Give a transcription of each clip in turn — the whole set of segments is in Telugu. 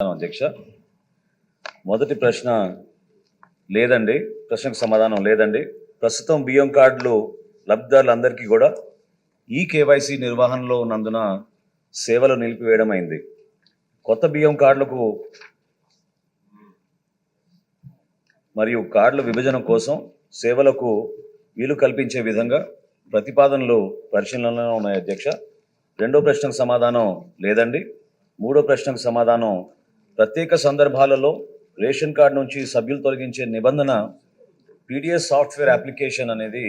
అధ్యక్ష. మొదటి ప్రశ్న లేదండి. ప్రశ్నకు సమాధానం లేదండి. ప్రస్తుతం బియ్యం కార్డులు లబ్ధిదారులందరికీ కూడా ఈ కేవైసీ నిర్వహణలో ఉన్నందున సేవలు నిలిపివేయడం అయింది. కొత్త బియ్యం కార్డులకు మరియు కార్డుల విభజన కోసం సేవలకు వీలు కల్పించే విధంగా ప్రతిపాదనలు పరిశీలనలో ఉన్నాయి అధ్యక్ష. రెండో ప్రశ్నకు సమాధానం లేదండి. మూడో ప్రశ్నకు సమాధానం ప్రత్యేక సందర్భాలలో రేషన్ కార్డు నుంచి సభ్యులు తొలగించే నిబంధన పీడిఎస్ సాఫ్ట్వేర్ అప్లికేషన్ అనేది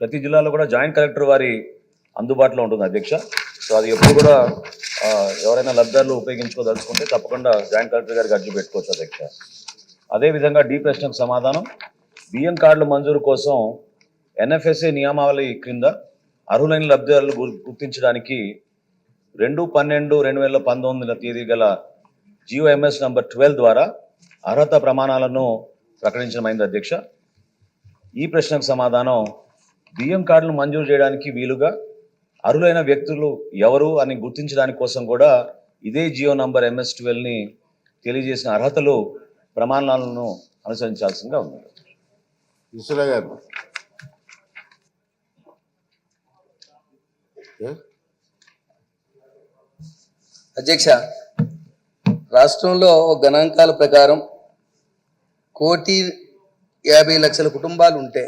ప్రతి జిల్లాలో కూడా జాయింట్ కలెక్టర్ వారి అందుబాటులో ఉంటుంది అధ్యక్ష. సో అది ఎప్పుడు కూడా ఎవరైనా లబ్ధాలు ఉపయోగించుకోదలుచుకుంటే తప్పకుండా జాయింట్ కలెక్టర్ గారికి అర్జీ పెట్టుకోవచ్చు అధ్యక్ష. అదేవిధంగా డి ప్రశ్నకు సమాధానం. బియ్యం కార్డుల మంజూరు కోసం ఎన్ఎఫ్ఎస్ఏ నియమావళి క్రింద అర్హులైన లబ్ధిదారులు గుర్తించడానికి రెండు పన్నెండు రెండు వేల పంతొమ్మిదిన తేదీ గల జియోఎంఎస్ నంబర్ ట్వెల్వ్ ద్వారా అర్హత ప్రమాణాలను ప్రకటించడమైంది అధ్యక్ష. ఈ ప్రశ్నకు సమాధానం బియ్యం కార్డులు మంజూరు చేయడానికి వీలుగా అర్హులైన వ్యక్తులు ఎవరు అని గుర్తించడానికి కోసం కూడా ఇదే జియో నంబర్ ఎంఎస్ ట్వెల్వ్ని తెలియజేసిన అర్హతలు ప్రమాణాలను అనుసరించాల్సిందిగా ఉంది. గారు? అధ్యక్ష రాష్ట్రంలో గణాంకాల ప్రకారం కోటి యాభై లక్షల కుటుంబాలు ఉంటే